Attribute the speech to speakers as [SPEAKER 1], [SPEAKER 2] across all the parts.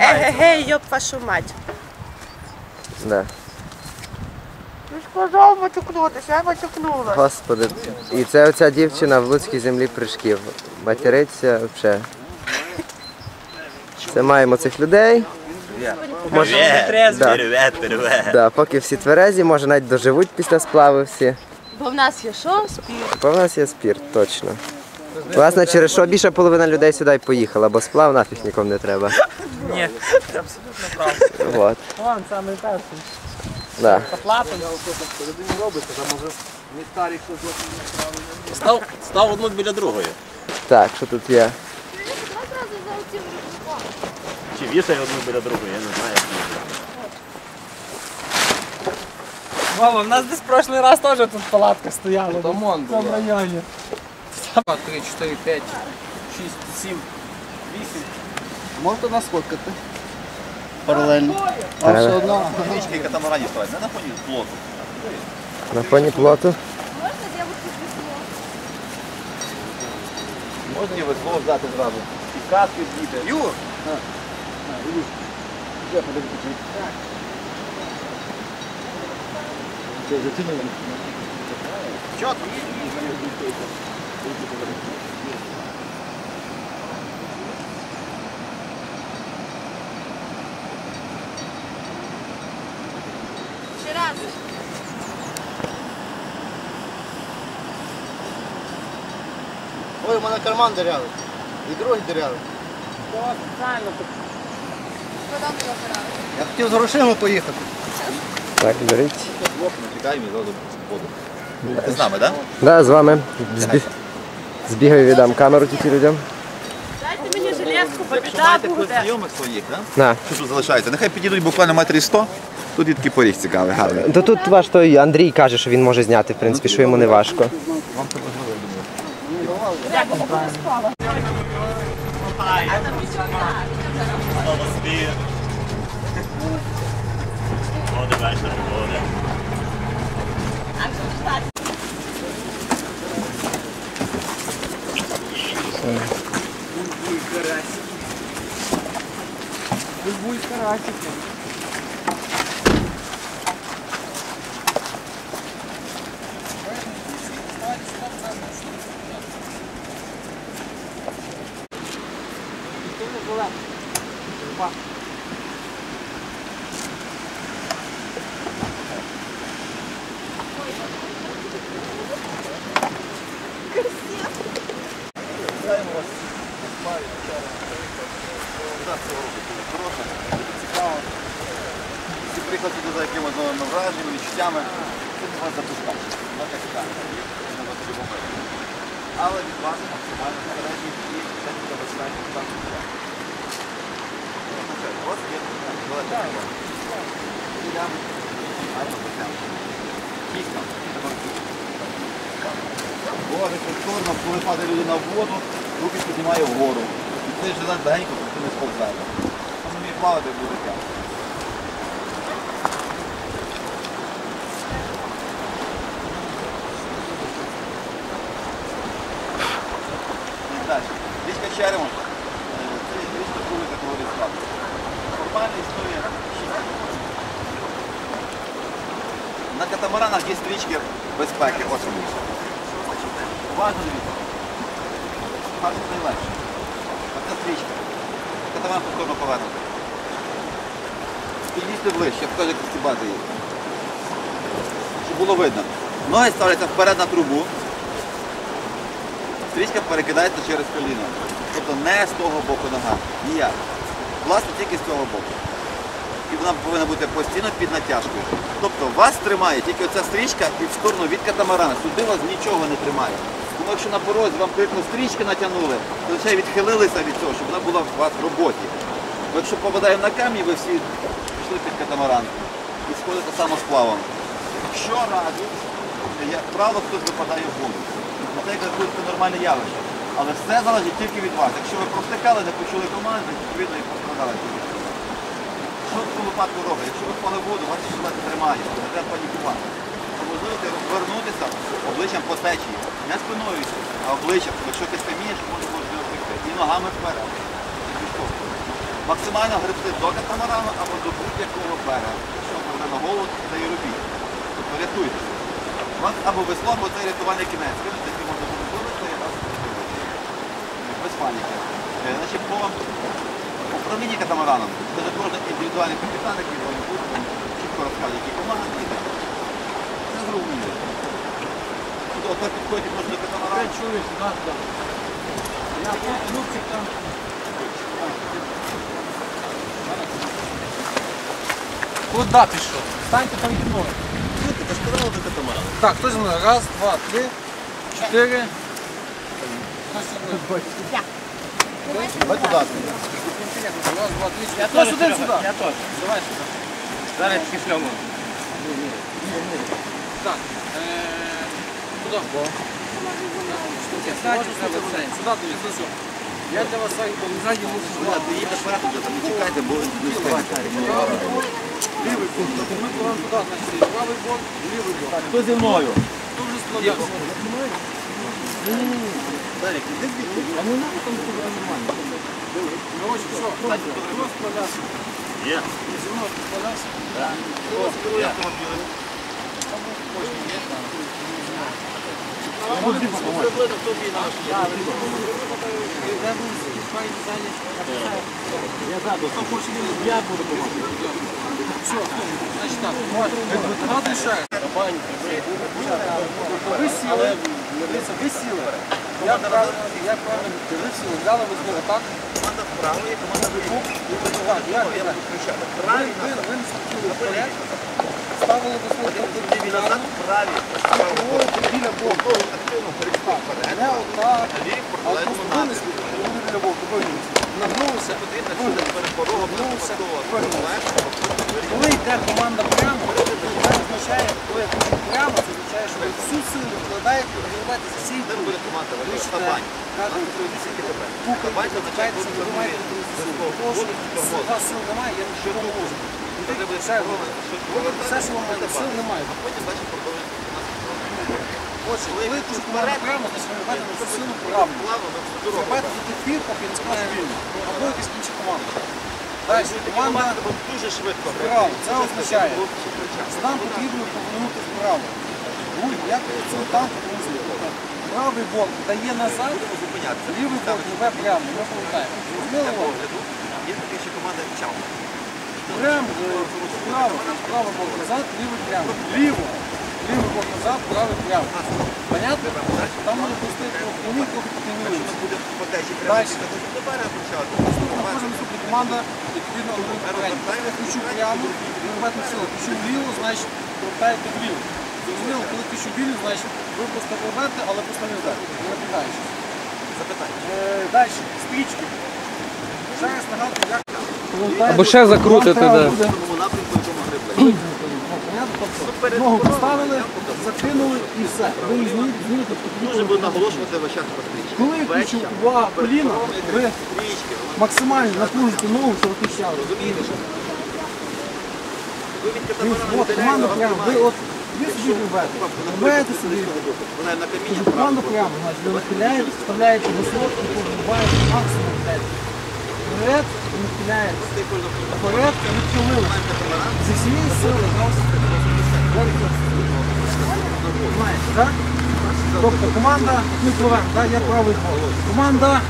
[SPEAKER 1] Егегей, йоп вашу мать.
[SPEAKER 2] Да.
[SPEAKER 1] Ну сказав матюкнутися, я матюкнула.
[SPEAKER 2] Господи. І це оця дівчина в Луцькій землі прыжків. Материться взагалі. Це маємо цих людей. Може, да,
[SPEAKER 3] Привет, привет.
[SPEAKER 2] да, поки всі тверезі, може навіть доживуть після сплави всі.
[SPEAKER 1] Бо в нас є що? Спів.
[SPEAKER 2] Бо в нас є спірт, точно. Власне, через що більша половина людей сюди й поїхала, бо сплав нафіг нікому не треба.
[SPEAKER 4] Ні, це абсолютно правда.
[SPEAKER 2] Вот.
[SPEAKER 4] Вон саме перший.
[SPEAKER 2] Да.
[SPEAKER 4] Платом.
[SPEAKER 3] Став, став одну біля другої.
[SPEAKER 2] Так, що тут є?
[SPEAKER 3] Чи вішай одну біля другої, я не знаю. як.
[SPEAKER 4] Вова, в нас десь прошлий раз теж тут палатка стояла. В цьому районі.
[SPEAKER 5] 2, 3, 4, 5, 6, 7, 8. Можете нас сфоткати? Паралельно. А
[SPEAKER 2] Треба.
[SPEAKER 5] все одно.
[SPEAKER 3] Річки катамарані стоять, не на фоні плоту.
[SPEAKER 2] На фоні плоту.
[SPEAKER 3] Можна і весло взяти зразу. І каски з'їти. Юр! Чотко.
[SPEAKER 1] Ще раз.
[SPEAKER 5] Ой, у мене карман дирявий. І другий дирявий. Я хотів з грошима поїхати.
[SPEAKER 2] Так, беріть.
[SPEAKER 3] Чекаємо і зразу воду. Ти з нами, так?
[SPEAKER 2] Да, з вами. Збі... Збігаю віддам камеру тільки людям.
[SPEAKER 1] Дайте мені жилетку, бо
[SPEAKER 3] Якщо
[SPEAKER 1] біда
[SPEAKER 3] маєте когось
[SPEAKER 1] буде.
[SPEAKER 3] знайомих своїх, так?
[SPEAKER 2] На.
[SPEAKER 3] Що тут залишається? Нехай підійдуть буквально метрі 100. Тут є такий поріг цікавий, гарний.
[SPEAKER 2] То тут ваш той Андрій каже, що він може зняти, в принципі, що йому не важко.
[SPEAKER 3] 들어갈 수 있어요. За враженнями, відчуттями. Це від вас запускати. Так так. Любого. Але від вас максимально старані і техніка безпеки там. У вас є. Я гарно потягну. Кіська. Боже, повторно, коли падає людина в воду, руки піднімає вгору. І жилет легенько просто не сповзає. Там не плавати буде тягнути. На катамаранах є стрічки безпеки особливо. Уважно дивіться. Перше найлегше. Оця стрічка. Катамаран повторно повернути. Підлізти ближче, покажу, як стібати її. Щоб було видно. Ноги ставляться вперед на трубу. Стрічка перекидається через коліно. Тобто не з того боку нога. Ніяк. Власне, тільки з цього боку. І вона повинна бути постійно під натяжкою. Тобто вас тримає тільки оця стрічка і в сторону від катамарана. Сюди вас нічого не тримає. Тому якщо на порозі вам крикну стрічки натягнули, то лише відхилилися від цього, щоб вона була у вас в роботі. Бо якщо попадає на камінь, ви всі пішли під катамаран і сходите самосплавом. Що радить, як правило, хтось випадає в воду. Це як це нормальне явище. Але все залежить тільки від вас. Якщо ви провтикали, не почули команди, відповідно і пострадали. Що в цьому випадку робить? Якщо ви впали воду, вас жилет тримає, не треба панікувати. Ви можете розвернутися обличчям по течії. Не спиною, а обличчям. Якщо ти каміння, може можливо втекти. І ногами вперед. Максимально гребти до катамарану або до будь-якого берега. Що буде на голову, це і робіть. Тобто рятуйтеся. Вас або весло, або це рятувальний кінець. Тоді можна буде вивести і вивести. Без паніки. Е, Значить, по управлінні катамараном. Це же кожен індивідуальний капітан, який вам буде, він чітко розкаже, які команди і так. Це зрозуміло. Тобто, от так підходить можна до катамарану.
[SPEAKER 4] чоловік, так, так. Я ну, там. Куда пішов? Станьте там зі мною.
[SPEAKER 3] Ти ж казали до катамарану.
[SPEAKER 4] Так, хто зі мною? Раз, два, три, чотири.
[SPEAKER 5] Давай туди.
[SPEAKER 4] Раз, два, три, Чотири. Хтось один сюди. Я теж. Давай сюди.
[SPEAKER 6] Зараз пішлемо.
[SPEAKER 4] Так. е, Куди? Сюди тобі, все. Я для вас ззаді ззаді мушу
[SPEAKER 3] Ладно, ти їдеш вперед, вже не чекайте, бо не встигнете.
[SPEAKER 4] Лівий бок. Ми кладемо туди, значить, правий бок, лівий бок.
[SPEAKER 3] Хто зі мною?
[SPEAKER 4] Складно.
[SPEAKER 3] Дарик, іди звідти.
[SPEAKER 4] А ну надо там нормально. Короче, все, хто складався?
[SPEAKER 3] Є.
[SPEAKER 4] Зі мною ти складався?
[SPEAKER 3] Є.
[SPEAKER 4] Все, значить так, надо ще. Ви сіли, дивіться, ви сіли. Як правильно, як правильно, ви сіли, взяли ви знову так.
[SPEAKER 3] Команда вправо, є команда вліво.
[SPEAKER 4] Так, як? Ви, ви, ви не спустили вперед, ставили до свого
[SPEAKER 3] Ліві назад, праві.
[SPEAKER 4] біля боку.
[SPEAKER 3] Активно перейшли вперед.
[SPEAKER 4] Не отак, а просто винесли, Ви біля боку, ви
[SPEAKER 3] Потрібно перед порогом
[SPEAKER 4] Нагнувся. Коли йде команда прямо, це означає, коли я кажу прямо, це означає, що ви всю силу вкладаєте, за всі
[SPEAKER 3] буде команда
[SPEAKER 4] Вищите,
[SPEAKER 3] Табань.
[SPEAKER 4] кажуть,
[SPEAKER 3] Тільки тебе.
[SPEAKER 4] Пукайте,
[SPEAKER 3] Табань це означає,
[SPEAKER 4] вкладаєтеся, ви маєте
[SPEAKER 3] ви
[SPEAKER 4] силу. Тому що у вас сил немає, я не можу. Все, що вам сил немає.
[SPEAKER 3] А потім далі продовжуємо.
[SPEAKER 4] Отже, коли кажу команда прямо, то ви введете на силу до тих пір, поки не вільно. Або якась інша команда. Далі, команда
[SPEAKER 3] дуже швидко.
[SPEAKER 4] Вправо. Це означає.
[SPEAKER 3] Дуже
[SPEAKER 4] Нам потрібно повернути вправо. Руль, як це там Правий бок дає назад, лівий бок живе прямо, ми повертаємо.
[SPEAKER 3] Є така ще команда чау.
[SPEAKER 4] Прямо, е, вправо, бок назад, лівий прямо. Ліво, бок назад, правий прямо. Понятно? Там може пустити прямий, трохи
[SPEAKER 3] Якщо
[SPEAKER 4] піднімується.
[SPEAKER 3] ми будемо по течі
[SPEAKER 4] Дальше.
[SPEAKER 3] прямо.
[SPEAKER 4] Наступна кожна наступна команда, відповідно, попередньо. Я включу прямо, ви силу. Включу вліво, значить, повертаєте вліво. Зрозуміло, коли включу вліво, значить, ви просто робите, але просто не вдарите, не напрягаючись.
[SPEAKER 3] Запитання.
[SPEAKER 4] Далі, стрічки. Ще раз нагадую, як...
[SPEAKER 6] Або ще закрутити,
[SPEAKER 4] Вам тобто, ногу поставили, закинули і все. Ви її зміните,
[SPEAKER 3] Дуже буду наголошувати весь час по.
[SPEAKER 4] Коли я включу увага коліна, ви максимально напружите ногу, щоб ви.
[SPEAKER 3] Розумієте, що? Ви від
[SPEAKER 4] Дивіться,
[SPEAKER 3] катамарану
[SPEAKER 4] От прямо, ви от ви собі робите, робите собі.
[SPEAKER 3] Вона на каміння
[SPEAKER 4] Кажу, команда прямо, значить, ви нахиляєте, вставляєте і погрібаєте максимум. Вперед, нахиляєте. Вперед, і. Зі всієї сили? Тобто команда, ми пливемо, так, я правий бок. Команда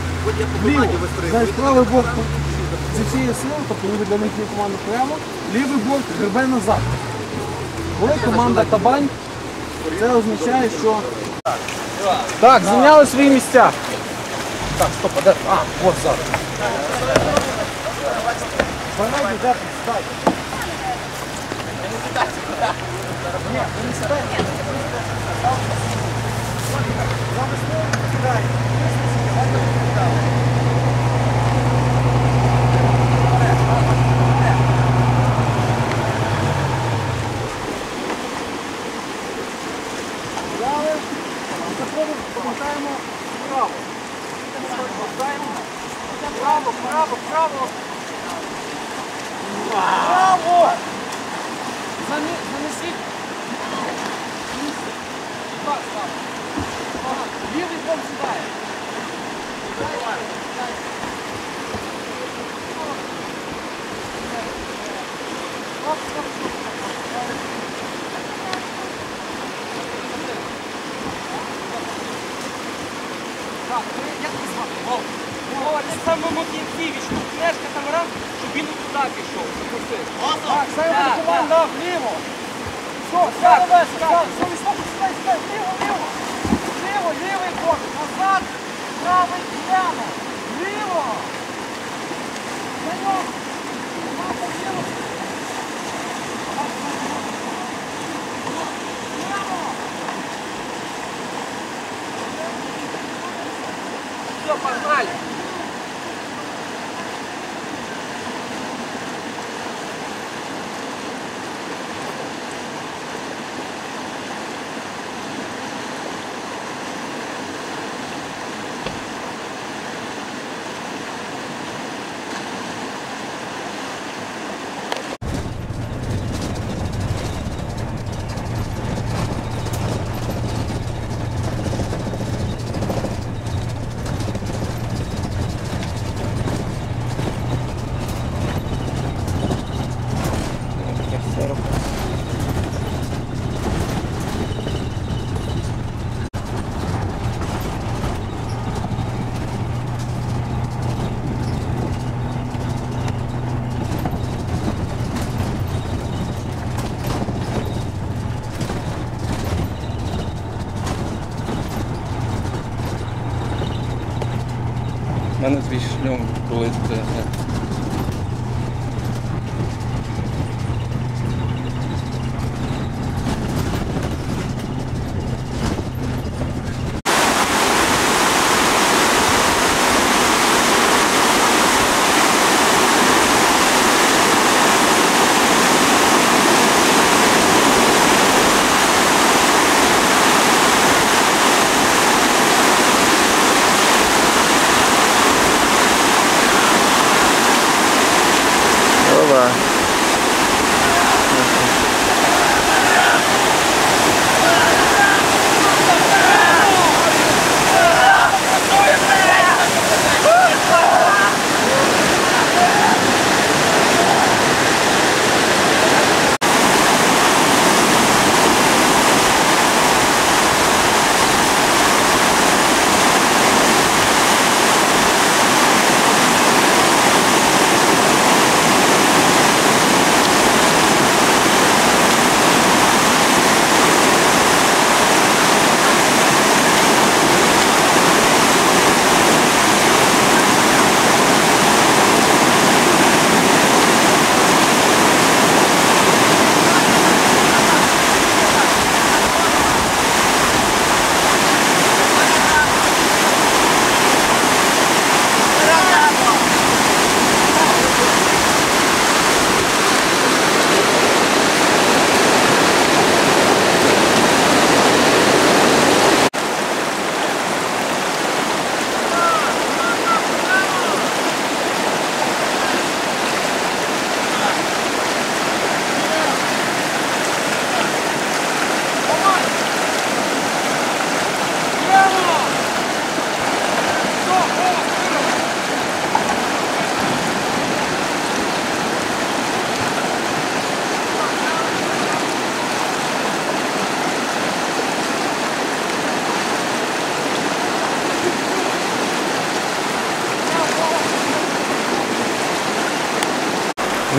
[SPEAKER 4] вліво, значить правий бок зі всієї сили, тобто ви для них є команда прямо, лівий бок гребе назад. Коли команда табань, це означає, що... Так, зайняли свої місця. Так, стоп, а де? А, от зараз. Стай. Ні, ви не сідайте. Я весло кидаю. Взяли, заходимо, повертаємо вправо. Повертаємо. Право, право, право. Право! Зані- Занесіть. Так, так. Ага. Лівий бок сідає. Сідає.
[SPEAKER 3] Так, ви як ви звати? Вова. Вова, ти в самому кінці відштовхнеш катамаран, щоб він туди пішов. Запусти.
[SPEAKER 4] Так, це буде
[SPEAKER 3] Так,
[SPEAKER 4] команда вліво. Все, сяде весь, сяде. Все, вісло, сідай, сідай, ліво, ліво. Ліво, лівий бок, назад, правий, прямо. Ліво. За нього. Команда вліво. Прямо.
[SPEAKER 3] Все, погнали. У мене твій шльом болить.
[SPEAKER 2] celular.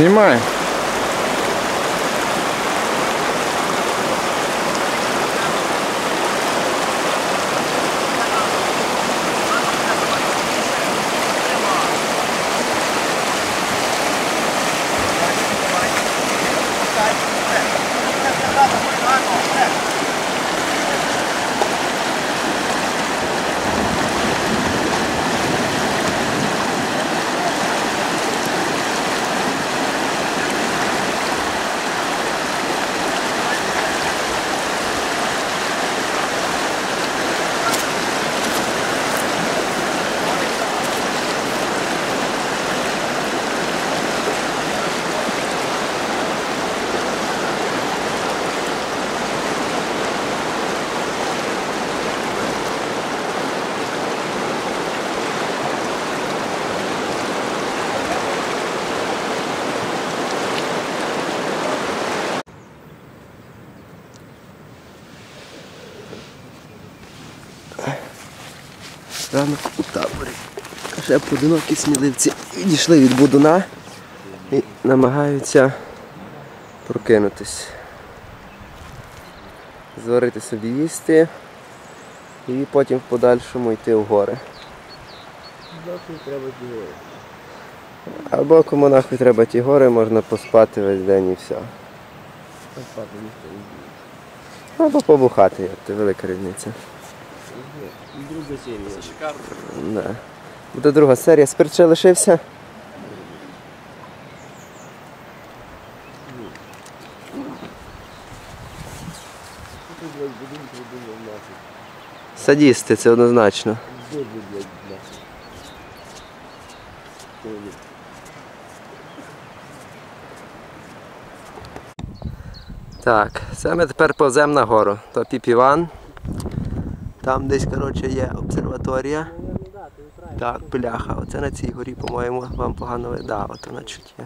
[SPEAKER 3] Знімай.
[SPEAKER 2] Ранок у таборі. Ще поодинокі сміливці відійшли від будуна і намагаються прокинутись. Зварити собі їсти і потім в подальшому йти в гори. Або кому нахуй треба ті гори, можна поспати весь день і все. Або побухати, як це велика різниця.
[SPEAKER 6] Друга серія. Це шикарно.
[SPEAKER 2] Да. Буде друга серія. Спирт ще лишився. Садісти, це однозначно. Так, це ми тепер повземо на гору. То Піпіван. Там десь, коротше, є обсерваторія. Так, бляха, оце на цій горі, по-моєму, вам погано видно. Да, от вона чуть є.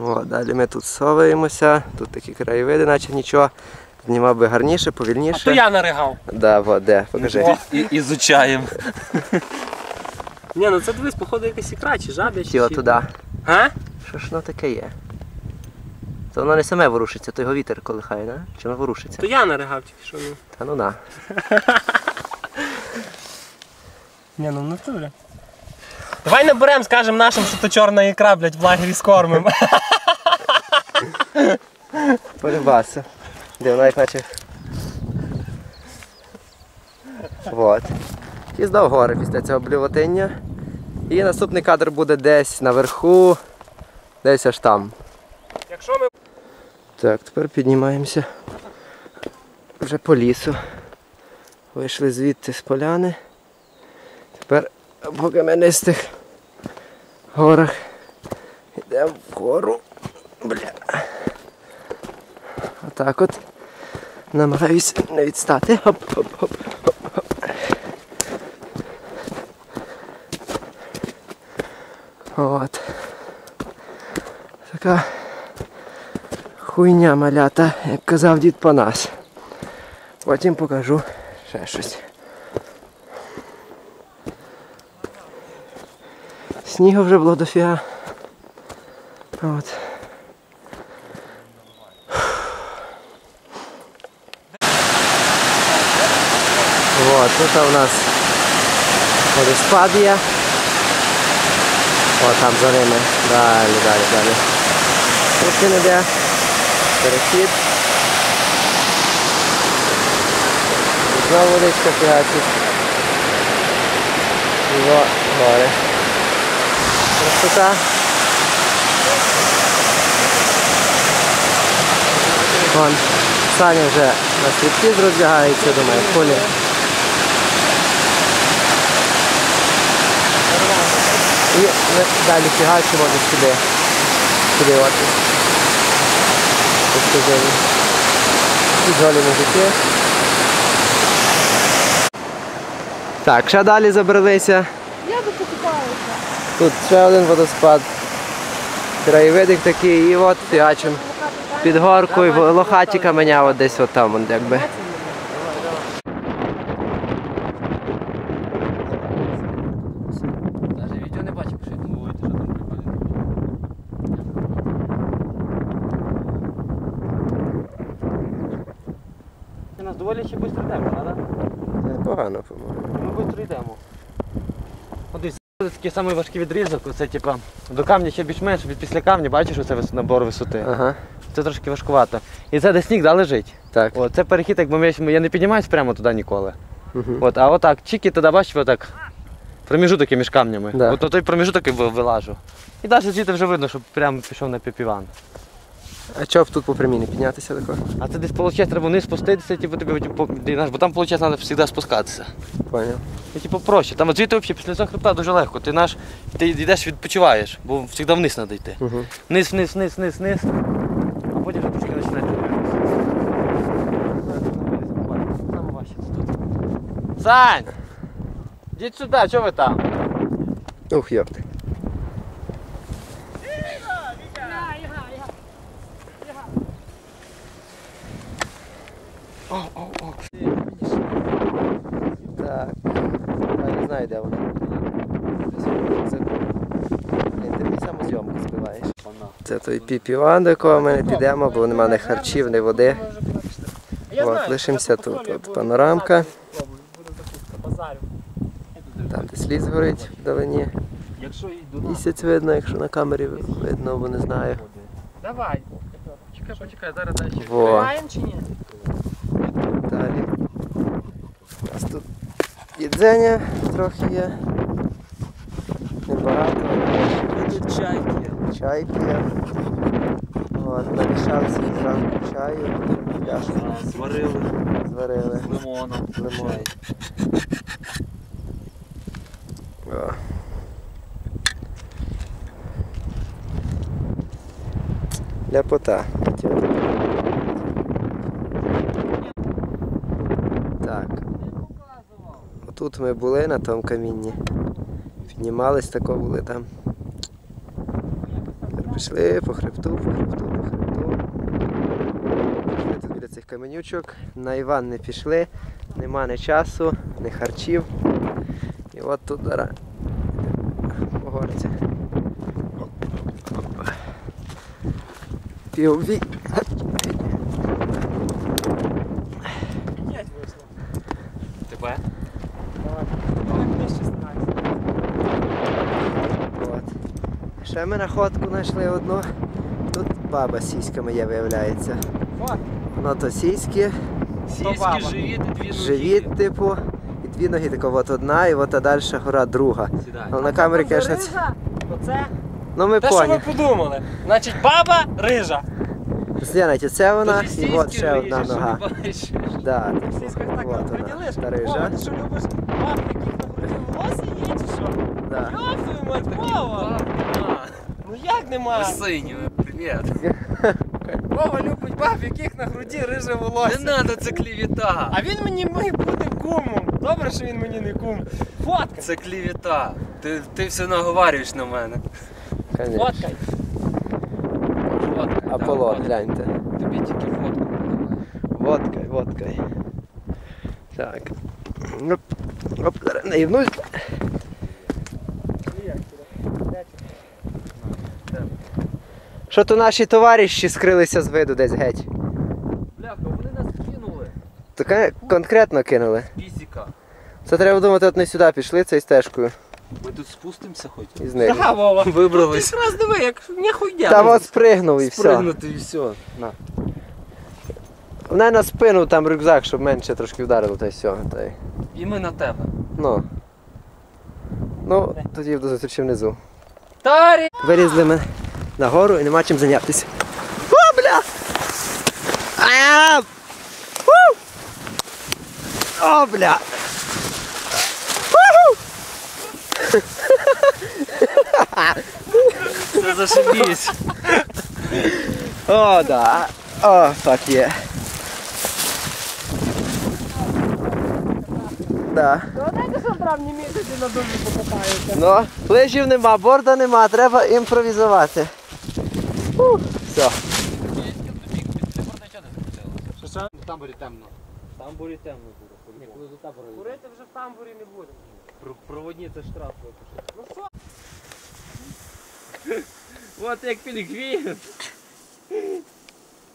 [SPEAKER 2] О, далі ми тут соваємося, тут такі краєвиди, наче нічого. Знімав би гарніше, повільніше.
[SPEAKER 6] То я наригав.
[SPEAKER 2] Да, во, де, покажи.
[SPEAKER 6] І, ізучаємо. Ні, ну це дивись, походу якась ікра чи жабя.
[SPEAKER 2] Ті туди.
[SPEAKER 6] А?
[SPEAKER 2] Що ж воно таке є? То воно не саме ворушиться, то його вітер колихає, да? Чи воно ворушиться?
[SPEAKER 6] То я наригав тільки що. Ну.
[SPEAKER 2] Та ну на.
[SPEAKER 6] Ні, ну в натурі. Давай наберемо, скажемо нашим, що то чорна ікра, блядь, в лагері скормимо.
[SPEAKER 2] Полюбаса. Де вона як наче. Вот. І здав гори після цього блювотиння. І наступний кадр буде десь наверху, десь аж там.
[SPEAKER 6] Якщо ми
[SPEAKER 2] Так, тепер піднімаємося вже по лісу. Вийшли звідти з поляни. Тепер по кам'янистих горах йдемо вгору. Бля. Отак от. Намагаюсь не відстати. Хоп, хоп, хоп, хоп, хоп. От. Така хуйня малята, як казав дід Панас. Потім покажу ще щось. Снігу вже було дофіга. От. Вот, тут у нас водоспад є. О, там за ними. Далі, далі, далі. Тут іде. Перехід. Знову водичка фігачить. Во, гори. Красота. Вон, Саня вже на світки роздягається, думаю, в полі. І ми далі фігачимо десь сюди. Сюди от. Розкажемо. І долі мужики. Так, ще далі забралися.
[SPEAKER 1] Я би покупалася.
[SPEAKER 2] Тут ще один водоспад. Краєвидик такий, і от фігачим під горкою, лохаті каменя от десь от там, якби.
[SPEAKER 6] Навіть відео не бачив, що я думаю, що там прикольно. У нас доволі ще швидко йдемо, правда?
[SPEAKER 2] Непогано, по-моєму.
[SPEAKER 6] Ми швидко йдемо. Це такий самий важкий відрізок, оце типа до камня ще більш-менш, після камня бачиш оце набор висоти.
[SPEAKER 2] Ага,
[SPEAKER 6] Це трошки важкувато. І це де сніг да, лежить.
[SPEAKER 2] так.
[SPEAKER 6] О, це перехід, якби ми, я не піднімаюсь прямо туди ніколи.
[SPEAKER 2] Мгм.
[SPEAKER 6] От, а отак, чики, туди бачиш, отак. Проміжуток між камнями.
[SPEAKER 2] Да.
[SPEAKER 6] От на той проміжуток і вилажу. І далі звідти вже видно, що прямо пішов на піпіван.
[SPEAKER 2] А чого б тут по прямій піднятися тако?
[SPEAKER 6] А це десь виходить, треба вниз спуститися, типу, тобі, типу, ти бо там виходить, треба завжди спускатися.
[SPEAKER 2] Поняв.
[SPEAKER 6] І типу проще. Там от звідти взагалі після цього хребта дуже легко. Ти наш, ти йдеш відпочиваєш, бо завжди вниз треба йти.
[SPEAKER 2] Угу.
[SPEAKER 6] Вниз, вниз, вниз, вниз, вниз. А потім вже трошки тут. Сань! Йдіть сюди, що ви там?
[SPEAKER 2] Ух, йопти. Так. Я не знаю, де вона. Це... Ти мені самозйомку збиваєш. Це той піпіван, до якого ми не підемо, бо нема ні харчів, ні води. От, лишимося тут. От панорамка. Там десь ліс горить вдалині. Місяць видно, якщо на камері видно, бо не знаю.
[SPEAKER 7] Давай. Чекай, почекай, зараз далі. Тримаємо чи ні?
[SPEAKER 2] Далі. У нас тут їдзення трохи є. Небагато, але
[SPEAKER 7] Тут чайки.
[SPEAKER 2] чай п'є. От, намішали собі зранку чаю, пляшку
[SPEAKER 7] Зварили
[SPEAKER 2] зварили.
[SPEAKER 7] лимоном.
[SPEAKER 2] Лимон. О. Ляпота. Так. Отут ми були на тому камінні. Піднімались тако були там. Пішли по хребту, по хребту, по хребту. Пішли тут біля цих каменючок. На Іван не пішли, нема ні часу, ні харчів. І от тут зараз по горці. Півві.
[SPEAKER 7] Тебе?
[SPEAKER 2] От. Ще ми находку знайшли одну. Тут баба з сіськами є, виявляється.
[SPEAKER 7] От.
[SPEAKER 2] Воно то сіськи,
[SPEAKER 7] Сільські живіт, дві ноги.
[SPEAKER 2] живіт, типу, і дві ноги, така от одна, і от а далі гора друга.
[SPEAKER 7] Сідай.
[SPEAKER 2] Але на камері, звісно, ц-
[SPEAKER 7] Оце
[SPEAKER 2] ну ми
[SPEAKER 7] те, що
[SPEAKER 2] поняли.
[SPEAKER 7] подумали. Значить, баба рижа.
[SPEAKER 2] Згляньте, це вона, і от
[SPEAKER 7] сіськи
[SPEAKER 2] ще
[SPEAKER 7] рижі,
[SPEAKER 2] одна
[SPEAKER 7] що
[SPEAKER 2] нога.
[SPEAKER 7] не бачиш.
[SPEAKER 2] Да,
[SPEAKER 7] В
[SPEAKER 2] типу,
[SPEAKER 7] сіськах так
[SPEAKER 2] от
[SPEAKER 7] приділиш.
[SPEAKER 2] та
[SPEAKER 7] О,
[SPEAKER 2] рижа.
[SPEAKER 7] ти що любиш баб, яких на волосся є, чи що?
[SPEAKER 2] Да.
[SPEAKER 7] Йофою мать, Вова! Ну як нема?
[SPEAKER 5] Синю, привіт.
[SPEAKER 7] Вова любить баб, яких на груді риже волосся.
[SPEAKER 5] Не надо, це клівіта.
[SPEAKER 7] А він мені має бути кумом. Добре, що він мені не кум. Фоткай.
[SPEAKER 5] Це клівіта. Ти, ти все наговарюєш на мене.
[SPEAKER 2] Конечно.
[SPEAKER 7] Фоткай.
[SPEAKER 5] Фоткай,
[SPEAKER 2] Аполлон,
[SPEAKER 5] да,
[SPEAKER 2] гляньте.
[SPEAKER 5] Тобі тільки фотку подавай.
[SPEAKER 2] Водкай, водкай. Так. Оп, оп, наївнусь. Що то наші товариші скрилися з виду десь геть.
[SPEAKER 5] Бляха, вони нас кинули.
[SPEAKER 2] Кон- конкретно кинули.
[SPEAKER 5] Пісіка.
[SPEAKER 2] Це треба думати, от не сюди пішли цією стежкою
[SPEAKER 5] Ми тут спустимося хоч.
[SPEAKER 2] і знизу.
[SPEAKER 7] Да, Вова.
[SPEAKER 5] Вибрались.
[SPEAKER 7] ж раз диви, як ніхуя.
[SPEAKER 2] Та от спригнув і все.
[SPEAKER 5] Спригнути і все. На.
[SPEAKER 2] Вона на спину там рюкзак, щоб менше трошки вдарило, та й все. Та й...
[SPEAKER 5] І ми на тебе.
[SPEAKER 2] Ну. Ну, тоді до зустрічі внизу.
[SPEAKER 5] Тарі!
[SPEAKER 2] Вилізли ми на гору і нема чим зайнятися. О, бля! А! Фу! О, бля!
[SPEAKER 5] Це зашибісь.
[SPEAKER 2] О, да. О, так є. Да.
[SPEAKER 7] Знаєте, що в травні місяці на дубі покатаються?
[SPEAKER 2] Ну, лижів нема, борда нема, треба імпровізувати. Все.
[SPEAKER 6] В тамбурі темно.
[SPEAKER 5] В тамбурі темно буде.
[SPEAKER 6] Ні, коли до табору.
[SPEAKER 7] Курити вже в тамбурі не будемо.
[SPEAKER 5] Проводні це штраф випишуть.
[SPEAKER 7] Ну що?
[SPEAKER 5] Вот як пінгвін.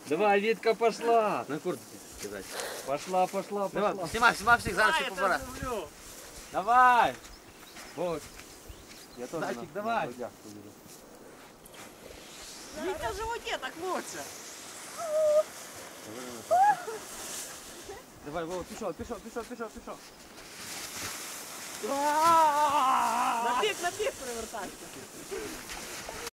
[SPEAKER 5] Давай, Вітка пошла. На куртці сказати. Пошла, пошла, пошла.
[SPEAKER 6] Знімай, знімай всіх, зараз всіх побере.
[SPEAKER 5] Давай. Вот. Я теж Зайчик, давай.
[SPEAKER 7] Вітя в животі, так лучше.
[SPEAKER 5] Давай, Вова, пішов, пішов, пішов, пішов, пішов.
[SPEAKER 7] На пік, на пік перевертайся.